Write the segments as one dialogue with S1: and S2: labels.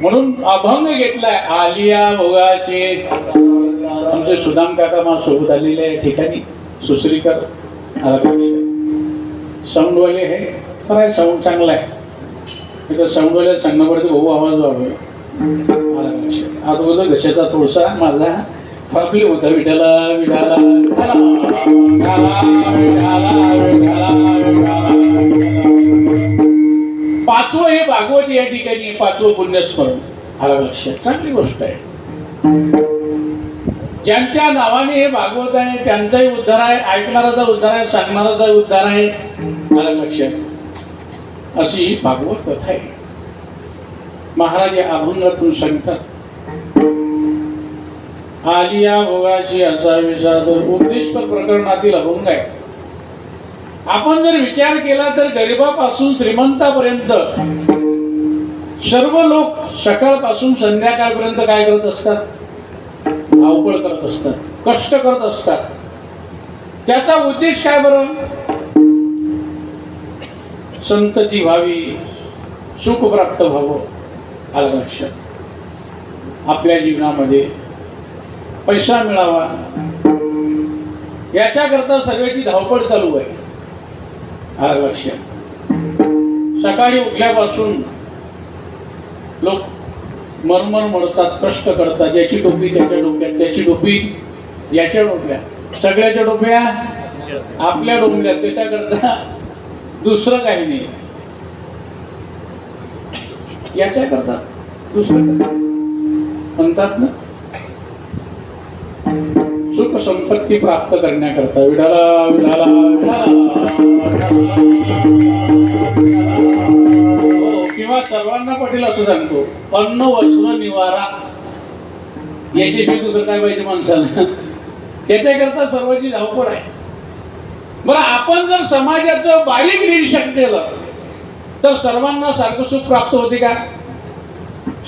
S1: म्हणून अभंग घेतलाय. आलिया भोगाचे आमचे सुदाम काका मला सोबत आलेले आहे. ठिकाणी सुसरीकर साऊंडवाले हे खरं आहे साऊंड चांगला आहे तिथं साऊंडवाल्या सांगण्यावरती पडते भाऊ आवाज वाढवे अगोदर घशाचा थोडसा माझा फापली होता. विठाला, विठाला, विठाला, विठाला, विठाला, विठाला. पाचवं हे भागवत या ठिकाणी पाचवं पुण्यस्मरण. आला लक्षात. चांगली गोष्ट आहे. ज्यांच्या नावाने हे भागवत आहे त्यांचाही उद्धार आहे ऐकणाराचा उद्धार आहे सांगणाराचा उद्धार आहे. आलं लक्षात. अशी ही भागवत कथा आहे. महाराज अभंगातून सांगतात. आलिया भोगाशी असा विचार उद्दिष्ट प्रकरणातील अभंग आहे. आपण जर विचार केला तर गरिबापासून श्रीमंतापर्यंत सर्व लोक सकाळपासून संध्याकाळपर्यंत काय करत असतात? धावपळ करत असतात कष्ट करत असतात. त्याचा उद्देश काय बरं? संतती व्हावी सुख प्राप्त व्हावं आलं लक्षात आपल्या जीवनामध्ये पैसा मिळावा. याच्याकरता सर्वांची धावपळ चालू आहे. आलं सकाळी उठल्यापासून लोक मरमर मरतात कष्ट करतात. ज्याची टोपी त्याच्या डोक्यात त्याची टोपी याच्या डोक्यात. सगळ्याच्या टोप्या आपल्या डोक्यात कशा करता? दुसरं काही नाही. याच्या करता. दुसरं म्हणतात ना? सुख संपत्ती प्राप्त करण्याकरता. विडाला विडाला हो, किंवा सर्वांना पटेल असं सांगतो. अन्न वस्त्र निवारा. याच्याशिवाय दुसरं काय पाहिजे माणसाला? त्याच्याकरता सर्वांची धावपळ आहे. बरं आपण जर समाजाचं बारीक निरीक्षण केलं तर सर्वांना सारखं सुख प्राप्त होते का?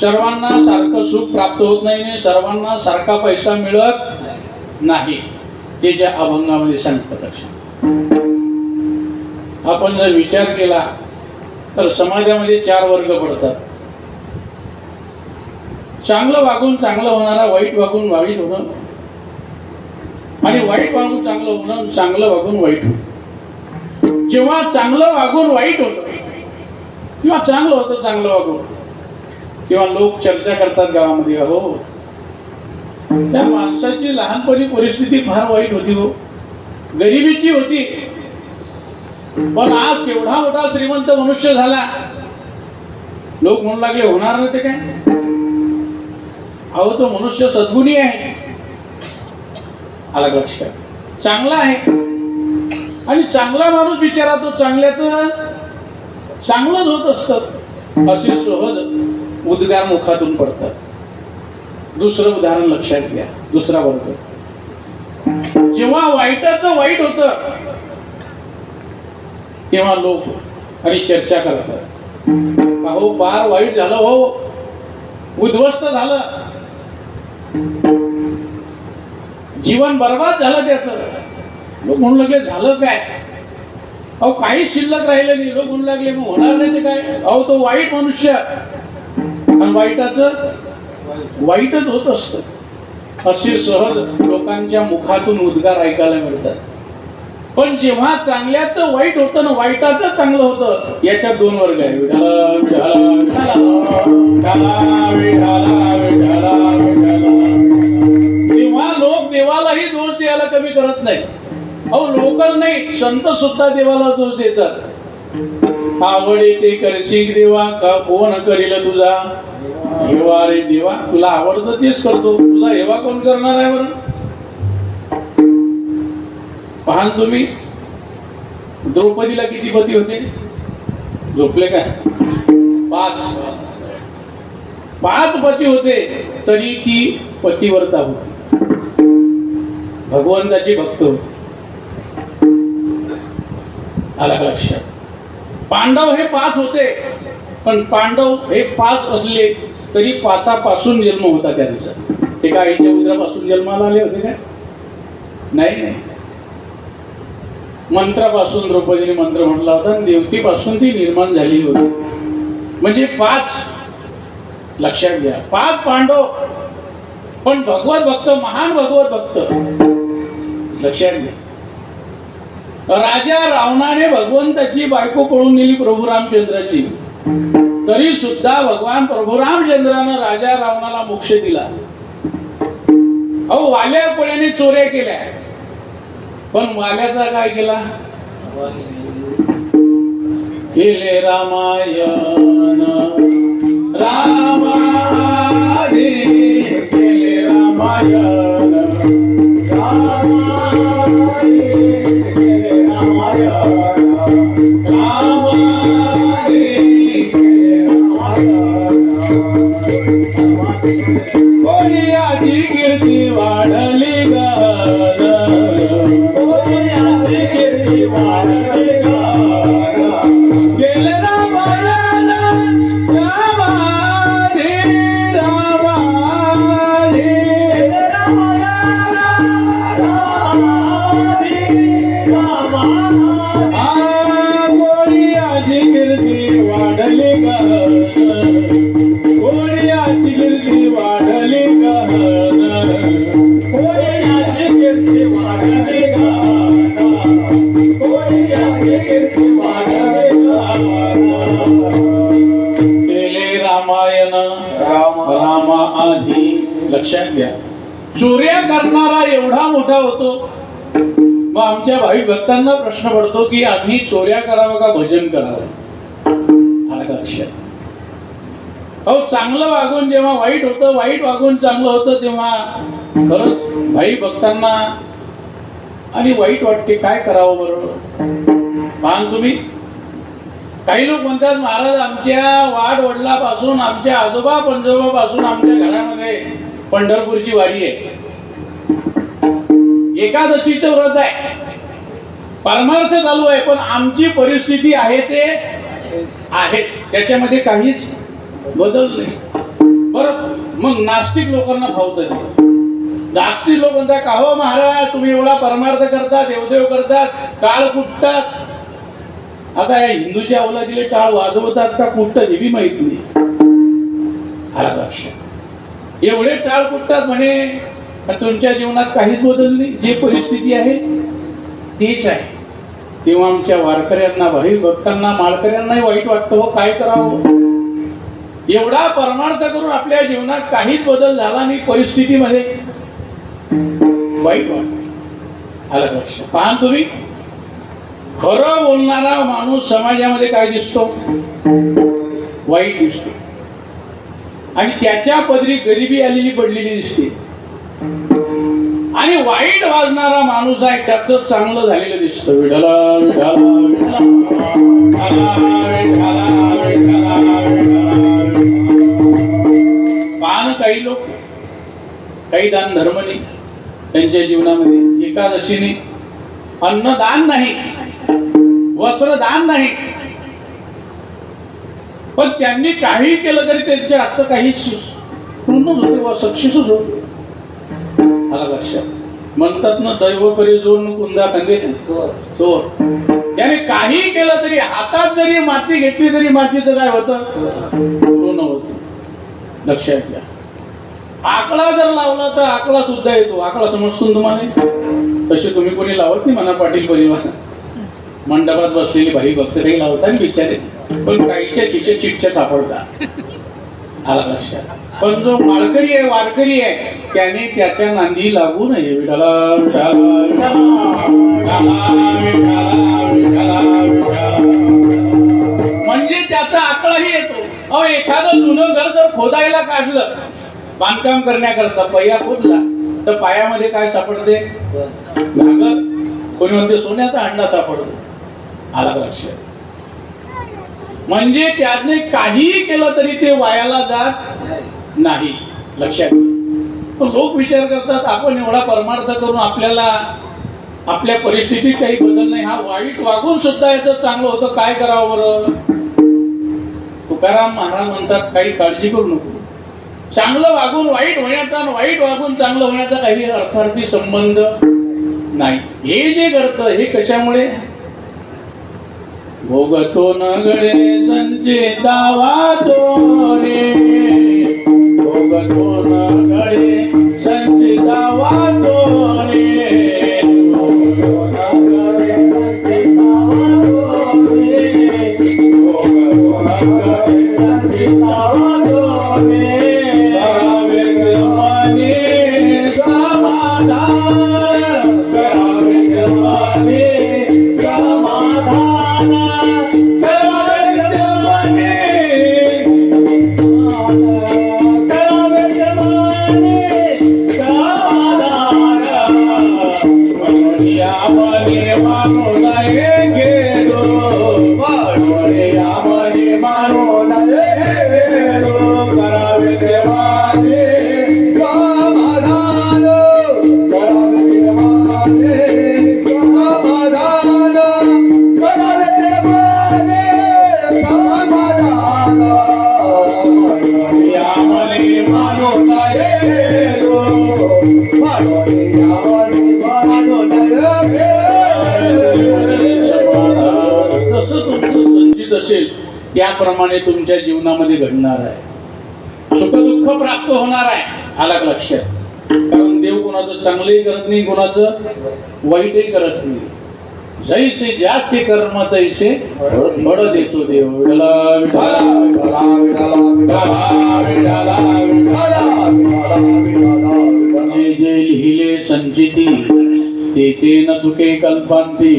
S1: सर्वांना सारखं सुख प्राप्त होत नाही आणि सर्वांना सारखा पैसा मिळत नाही. ते ज्या अभंगामध्ये सांगतात लक्षात आपण जर विचार केला तर समाजामध्ये चार वर्ग पडतात. चांगलं वागून चांगलं होणारा वाईट वागून वाईट होणं. आणि वाईट वागून चांगलं होणं चांगलं वागून वाईट होणं. जेव्हा चांगलं वागून वाईट होतं किंवा चांगलं होतं चांगलं वागून. किंवा लोक चर्चा करतात गावामध्ये हो त्या माणसाची लहानपणी परिस्थिती फार वाईट होती हो. गरिबीची होती. पण आज एवढा मोठा श्रीमंत मनुष्य झाला. लोक म्हणू लागले होणार नाही ते काय? अहो तो मनुष्य सद्गुणी आहे. आला का लक्षात चांगला आहे. आणि चांगला माणूस बिचारा तो चांगल्याच चांगलंच होत असत. असे सहज उद्गार मुखातून पडतात. दुसरं उदाहरण लक्षात घ्या. दुसरा वर्ग. जेव्हा वाईटाचं वाईट होत तेव्हा लोक आणि चर्चा करतात. अहो फार वाईट झालं हो. उद्ध्वस्त झालं. जीवन बर्बाद झालं त्याचं. लोक म्हणू लागले झालं काय? अहो काही शिल्लक राहिलं नाही. लोक म्हणू लागले मग होणार नाही ते काय? अहो तो वाईट मनुष्य. आणि वाईटाचं वाईटच होत असत. असे सहज लोकांच्या मुखातून उद्गार ऐकायला मिळतात. पण जेव्हा चांगल्याचं वाईट होतं ना वाईटाचं चांगलं होतं याच्यात दोन वर्ग आहे तेव्हा लोक देवालाही दोष द्यायला कमी करत नाही अहो लोकल नाही संत सुद्धा देवाला दोष देतात. आवडे ते करशील देवा का कोण करील तुझा? देवा रे देवा तुला आवडतं तेच करतो. तुझा हेवा कोण करणार आहे बरं? पहाल तुम्ही? द्रौपदीला किती पती होते? झोपले काय? पाच. पाच पती होते तरी ती पतिव्रता होती. भगवंताची भक्त होती. आला लक्षात? पांडव हे पाच होते पण पांडव हे पाच असले तरी पाचापासून जन्म होता त्यांचा ते आईच्या उदरापासून जन्माला आले होते काय? नाही नाही. मंत्रापासून द्रौपदीने मंत्र म्हटला होता आणि देवतीपासून ती निर्माण झाली होती. म्हणजे पाच लक्षात घ्या पाच पांडव. पण भगवत भक्त महान भगवत भक्त. लक्षात घ्या. राजा रावणाने भगवंताची बायको पळून नेली प्रभू रामचंद्राची. तरी सुद्धा भगवान प्रभू रामचंद्रानं राजा रावणाला मोक्ष दिला. अहो वाल्या कोळ्याने चोऱ्या केल्या. पण वाल्याचा काय केला? केले रामायण. रामायण केले रामायण. रामा कीर्ती लक्षात घ्या. चोऱ्या करणारा एवढा मोठा होतो. मग आमच्या भावी भक्तांना प्रश्न पडतो की आम्ही चोऱ्या करावं का भजन करावं? फार लक्षात. अहो चांगलं वागून जेव्हा वाईट होतं वाईट वागून चांगलं होतं तेव्हा खरंच भाई भक्तांना आणि वाईट वाटते काय करावं बरोबर पाहान तुम्ही? काही लोक म्हणतात महाराज आमच्या वाढ वडिलापासून आमच्या आजोबा पंजोबापासून आमच्या घरामध्ये पंढरपूरची वारी आहे. एकादशीचं व्रत आहे. परमार्थ चालू आहे पण आमची परिस्थिती आहे ते आहे. त्याच्यामध्ये काहीच बदल नाही. बरं मग नास्तिक लोकांना भावतं ते. नास्तिक लोक म्हणतात का हो महाराज तुम्ही एवढा परमार्थ करता देवदेव करतात काळ कुटतात. आता या हिंदूच्या अवलादीले टाळ वाजवतात का कुठं हे बी माहीत नाही. आला लक्षात एवढे टाळ कुटतात म्हणे तुमच्या जीवनात काहीच बदल नाही. परिस्थिती आहे तीच आहे. तेव्हा आमच्या वारकऱ्यांना भाई भक्तांना माळकऱ्यांनाही वाईट वाटतं हो काय करावं? एवढा परमार्थ करून आपल्या जीवनात काहीच बदल झाला नाही परिस्थितीमध्ये. वाईट वाटत. आलं लक्ष. पहा तुम्ही. खरं बोलणारा माणूस समाजामध्ये काय दिसतो? वाईट दिसतो. आणि त्याच्या पदरी गरिबी आलेली पडलेली दिसते. आणि वाईट वाजणारा माणूस आहे त्याचं चांगलं झालेलं दिसतं. विठाला विठाला काही लोक काही दान धर्म नाही त्यांच्या जीवनामध्ये एकादशीने अन्नदान नाही वस्त्रदान नाही. पण त्यांनी काही केलं तरी त्यांच्या हातचं काही पूर्णच होते व सक्सेसच होते. आला लक्षात. म्हणतात ना दैव करी जोड कुंदा कंदे चोर त्याने काही केलं तरी हातात जरी माती घेतली तरी मातीचं काय होतं? सोनं होत. लक्षात घ्या. आकडा जर लावला तर आकडा सुद्धा येतो. आकडा समजतो तुम्हाला? तसे तुम्ही कोणी लावत नाही म्हणा पाटील परिवार. मंडपात बसलेली भाई भक्त काही लावता आणि बिचारे. पण काहीच्या खिशे चिठ्ठ्या सापडतात. आला लक्षात. पण जो वारकरी आहे वारकरी आहे त्याने त्याच्या नांदी लागू नये. विठाला म्हणजे त्याचा आकडाही येतो. अहो एखादं जुनं घर जर खोदायला काढलं बांधकाम करण्याकरता पया खोदला तर पायामध्ये काय सापडते? नागर कोणी म्हणते सोन्याचा अंडा सापडतो. आला लक्षात म्हणजे त्याने काहीही केलं तरी ते वायाला जात नाही. लक्षात पण लोक विचार करतात आपण एवढा परमार्थ करून आपल्याला आपल्या परिस्थितीत काही बदल नाही. हा वाईट वागून सुद्धा याचं चांगलं होतं काय करावं बरं? तुकाराम महाराज म्हणतात काही काळजी करू नको. चांगलं वागून वाईट होण्याचा आणि वाईट वागून चांगलं होण्याचा काही अर्थार्थी संबंध नाही. हे जे घडतं हे कशामुळे? भोगतो नगडे संचिता दावा तोरे भोगतो नगडे संचे दावा तोरे त्याप्रमाणे तुमच्या जीवनामध्ये घडणार आहे. सुख दुःख प्राप्त होणार आहे आला लक्षात? कारण देव कोणाचं चांगलंही करत नाही कोणाचं वाईटही करत नाही. जैसे ज्याचे कर्म तैसे बळ देतो देव. विठला विठला विठला विठला विठला विठला विठला जे जे लिहिले संचिती तेथे न चुके कल्पांती.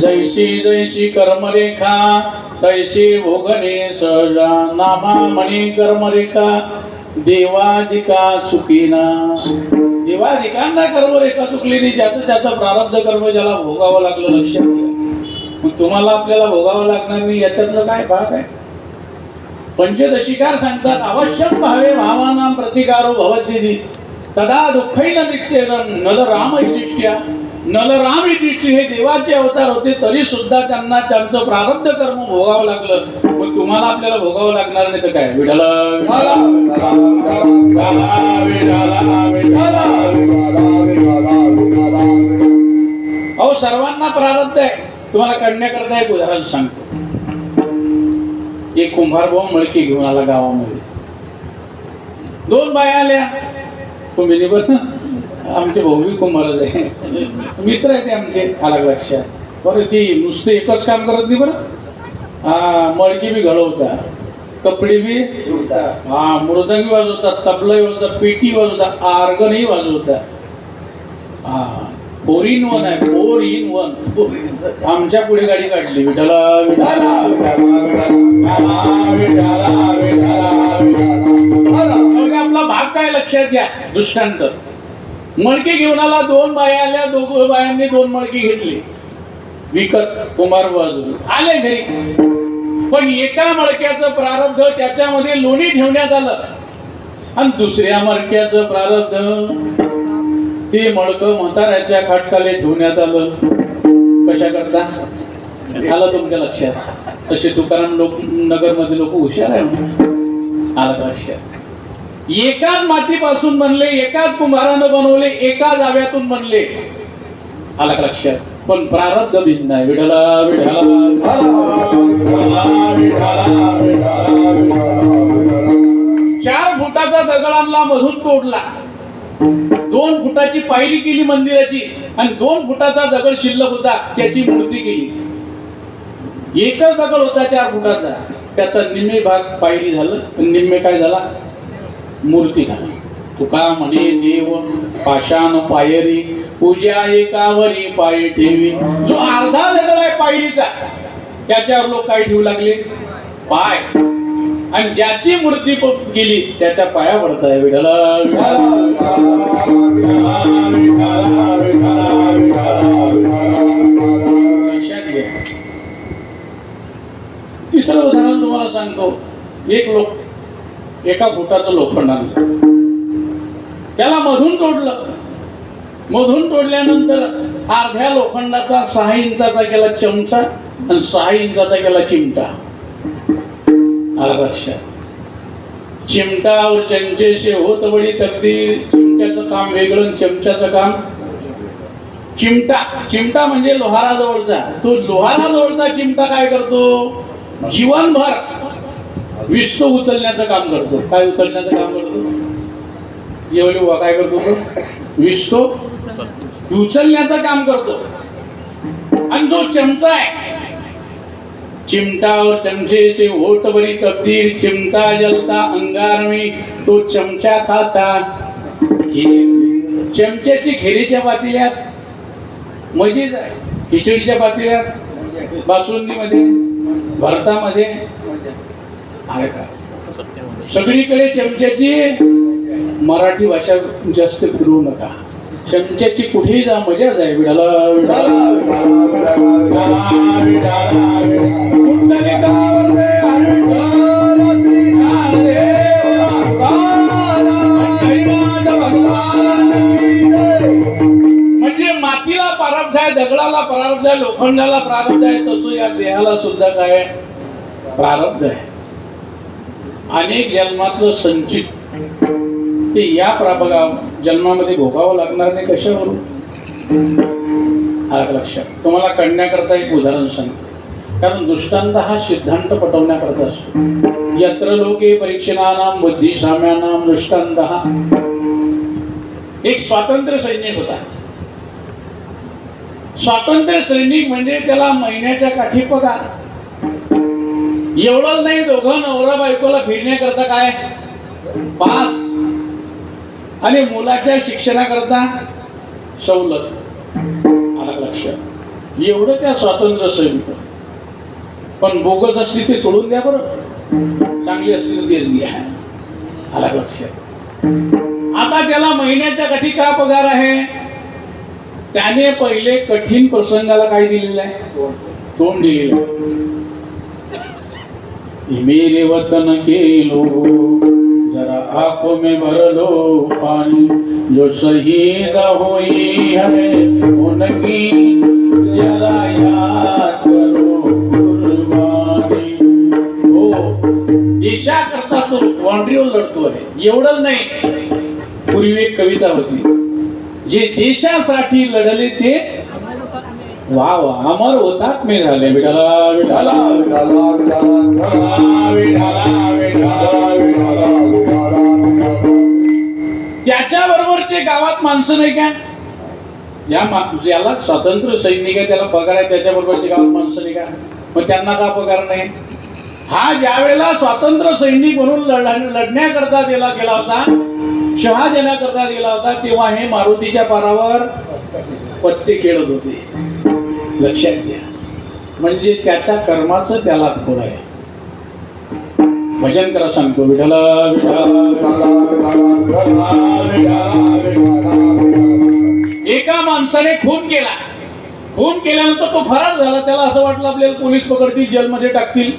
S1: जैसी जैसी कर्मरेखा तैसे भोगणे सहजा नामा मणी कर्मरेखा देवाधिका चुकीना देवाधिकांना कर्मरेखा चुकली नाही ज्याचं त्याचं प्रारब्ध कर्म ज्याला भोगावं लागलं लक्षात घ्या. मग तुम्हाला आपल्याला भोगावं लागणार नाही याच्यातलं काय भाग आहे? पंचदशिकार सांगतात अवश्यम भावे भावाना प्रतिकारो भवद्दिदी तदा दुःखैन नित्येन नल राम युधिष्ठ्या नलराम युधिष्ठिर हे देवाचे अवतार होते तरी सुद्धा त्यांना त्यांचं प्रारब्ध कर्म भोगावं लागलं. मग तुम्हाला आपल्याला भोगावं लागणार नाही तर काय? विठाला अहो सर्वांना प्रारब्ध आहे. तुम्हाला करण्याकरता एक उदाहरण सांगतो. एक कुंभारभाऊ मळकी घेऊन आला गावामध्ये. दोन बाया आल्या. तुम्ही बस ना आमचे भाऊ कुंभारच आहे मित्र आहे ते आमचे अलग लक्षात बरं ती नुसते एकच काम करत नाही बरं. हा मळकी बी घडवता कपडे बी हा मृदंगी वाजवतात तबलाही वाजवतात पेटी वाजवतात आर्गनही वाजवतात. हा फोर इन वन आहे फोर इन वन आमच्या पुढे गाडी काढली. विठाला विठाला मग आपला भाग काय लक्षात घ्या दृष्टांत. मडकी घेऊन आला दोन बाया आल्या दोघ बायांनी दोन मडकी घेतली. विकत कुमार बाजून आले घरी. पण एका मळक्याचं प्रारब्ध त्याच्यामध्ये लोणी ठेवण्यात आलं. आणि दुसऱ्या मडक्याचं प्रारब्ध ते मडक म्हाताऱ्याच्या खाटकाले ठेवण्यात आलं. कशा करता? आलं तुमच्या लक्षात. तसे तुकाराम लोक नगरमध्ये लोक हुशार आहे आलं लक्षात? एकाच मातीपासून बनले एकाच कुंभारानं बनवले एकाच जाव्यातून बनले. आला लक्षात? पण प्रारब्ध भिन्न आहे विठला चार फुटाचा दगड आणला मधून तोडला. दोन फुटाची पायरी केली मंदिराची आणि दोन फुटाचा दगड शिल्लक होता त्याची मूर्ती केली. एकच दगड होता चार फुटाचा. त्याचा निम्मे भाग पायरी झालं. निम्मे काय झाला? मूर्ती झाली तुका म्हणे देव पाषाण पायरी पूजा एकावरी पाय ठेवी जो अर्धा दगड आहे पायरीचा त्याच्यावर लोक काय ठेवू लागले पाय आणि ज्याची मूर्ती गेली त्याच्या पाया पडताय विठाला तिसरं उदाहरण तुम्हाला सांगतो एक लोक एका बोटाचं लोखंड आणलं. त्याला मधून तोडलं. मधून तोडल्यानंतर अर्ध्या लोखंडाचा सहा इंचाचा केला चमचा आणि सहा इंचाचा केला चिमटा. आला चिमटावर चिमटा होत बडी तकदीर चिमट्याचं काम वेगळं चमच्याचं काम. चिमटा चिमटा म्हणजे लोहाराजवळचा. तो लोहाराजवळचा चिमटा काय करतो? जीवनभर विष्णू उचलण्याचं काम करतो. काय उचलण्याचं काम करतो? येवली बुवा काय करतो तो विष्णू उचलण्याचं काम करतो. आणि जो चमचा आहे चिमटा और चमचे से ओट बरी तब्दील चिमटा जलता अंगार में तो चमचा खाता. चमच्याची खेरीच्या पातेल्यात मजेच आहे. खिचडीच्या पातेल्यात बासुंदीमध्ये भरतामध्ये आहे का सगळीकडे चमच्याची मराठी भाषा जास्त फिरवू नका. चमच्याची कुठेही जा मजा जाय. विडाला विडाला म्हणजे मातीला प्रारब्ध आहे दगडाला प्रारब्ध आहे लोखंडाला प्रारब्ध आहे तसं या देहाला सुद्धा काय प्रारब्ध आहे. अनेक जन्मातलं संचित. ते या प्रापगा जन्मामध्ये भोगावं लागणार नाही कशावरून? हा लक्षात. तुम्हाला कळण्याकरता एक उदाहरण सांगतो. कारण दृष्टांत हा सिद्धांत पटवण्याकरता असतो. यत्र लोके परीक्षणानाम बुद्धिसाम्यानाम दृष्टांत. हा एक स्वातंत्र्य सैनिक होता. स्वातंत्र्य सैनिक म्हणजे त्याला महिन्याच्या काठी पगार. एवढंच नाही दोघं नवरा बायकोला फिरण्याकरता काय? पास. आणि मुलाच्या शिक्षणाकरता सवलत. आला लक्षात एवढं त्या स्वातंत्र्य सैनिक पण बोगस असली ते सोडून द्या बरं. चांगली असली तर तेच घ्या. आला लक्षात आता त्याला महिन्याच्या कठी का पगार आहे? त्याने पहिले कठीण प्रसंगाला काय दिलेलं आहे? तोंड दिलेलं आहे. मेरे वतन के लोग जरा आंखों में भर लो पानी। जो शहीद हुई है उनकी जरा याद करो कुर्बानी। हो देशा करता तो बाउंड्रीवर लढतो आहे एवढंच नाही. पूर्वी एक कविता होती जे देशासाठी लढले ते वा वा अमर होतात मी झाले विठाला विठाला त्याच्या बरोबरचे गावात माणसं नाही का? या मा- ज्याला स्वातंत्र्य सैनिक आहे त्याला पगार आहे त्याच्या बरोबरचे गावात माणसं नाही का? मग त्यांना का पगार नाही? हा ज्या वेळेला स्वातंत्र्य सैनिक म्हणून लढ- लढण्याकरता दिला गेला होता शहा देण्याकरता दिला होता तेव्हा हे मारुतीच्या पारावर पत्ते खेळत होते. लक्षात घ्या. म्हणजे त्याच्या कर्माचं त्याला फळ आहे. भजन करा सांगतो. विठला एका माणसाने खून केला. खून केल्यानंतर तो फरार झाला. त्याला असं वाटलं आपल्याला पोलीस पकडतील जेलमध्ये टाकतील.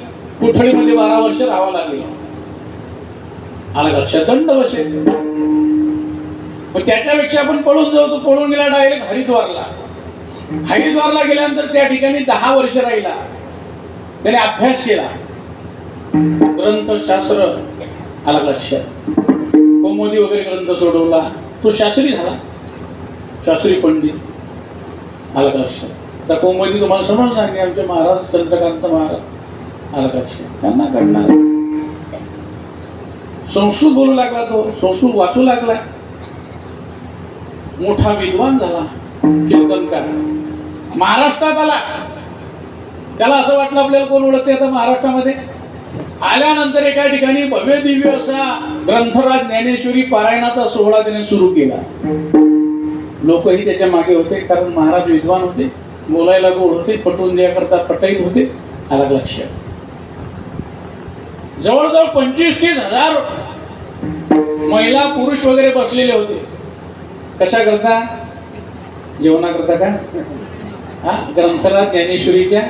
S1: कोठडीमध्ये बारा वर्ष राहावं लागेल. आला लक्षात? दंड बसेल त्याच्यापेक्षा आपण पळून जाऊ. तो पळून गेला डायरेक्ट हरिद्वारला. हरिद्वारला गेल्यानंतर त्या ठिकाणी दहा वर्ष राहिला. त्याने अभ्यास केला. ग्रंथ शास्त्र आला लक्षात. कोमोदी वगैरे ग्रंथ सोडवला. तो शास्त्री झाला. शास्त्री पंडित आला लक्षात. त्या कोमोदी तुम्हाला समजणार की आमचे महाराज चंद्रकांत महाराज आला लक्षात. त्यांना कळणार संस्कृत बोलू लागला तो. संस्कृत वाचू लागला. मोठा विद्वान झाला. कीर्तनकार. महाराष्ट्रात आला. त्याला असं वाटलं आपल्याला कोण ओळखते आता महाराष्ट्रामध्ये? आल्यानंतर एका ठिकाणी भव्य दिव्य असा ग्रंथराज ज्ञानेश्वरी पारायणाचा सोहळा त्याने सुरू केला. लोकही त्याच्यामागे होते कारण महाराज विद्वान होते बोलायला गोड होते पटवून द्याकरता पटाईत होते आला लक्षात जवळजवळ पंचवीस तीस हजार महिला पुरुष वगैरे बसलेले होते. कशा जेवणाकरता जेवणा करता का? हा? ग्रंथराज ज्ञानेश्वरीच्या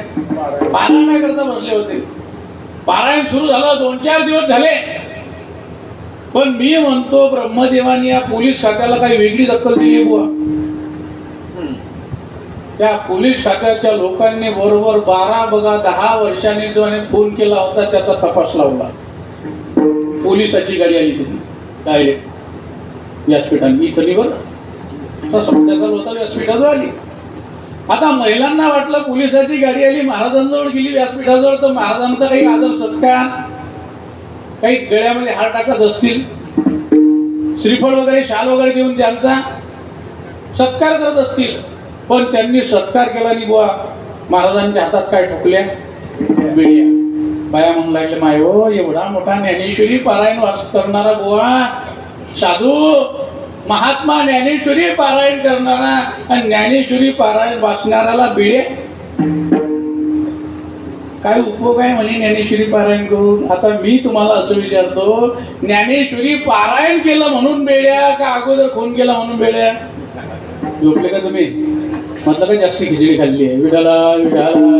S1: पारायणाकरता बसले होते. पारायण सुरू झालं दोन चार दिवस झाले. पण मी म्हणतो ब्रह्मदेवानी या पोलीस खात्याला काही वेगळी दखल दिली बुवा. त्या पोलीस खात्याच्या लोकांनी बरोबर बारा बघा दहा वर्षांनी जो आणि फोन केला होता त्याचा तपास लावला. पोलिसाची गाडी आली तिथे डायरेक्ट व्यासपीठाने. इथं बरं. तसं त्याचा होता व्यासपीठाजवळ आली. आता महिलांना वाटलं पोलिसाची गाडी आली महाराजांजवळ गेली व्यासपीठाजवळ तर महाराजांचा काही आदर सत्कार काही गळ्यामध्ये हार टाकत असतील. श्रीफळ वगैरे शाल वगैरे देऊन त्यांचा सत्कार करत असतील. पण त्यांनी सत्कार केला नाही बुवा. महाराजांच्या हातात काय ठोकल्या? बाया म्हणू लागले माय हो एवढा मोठा ज्ञानेश्वरी पारायण वाच करणारा बुवा. साधू महात्मा ज्ञानेश्वरी पारायण करणारा आणि ज्ञानेश्वरी पारायण वाचणाऱ्याला बिळे काय उपयोग आहे म्हणे ज्ञानेश्वरी पारायण करून? आता मी तुम्हाला असं विचारतो ज्ञानेश्वरी पारायण केलं म्हणून बेड्या का अगोदर खून केला म्हणून बेड्या झोपले का तुम्ही? म्हटलं का जास्त खिचडी खाल्ली आहे. विडाला विडाला.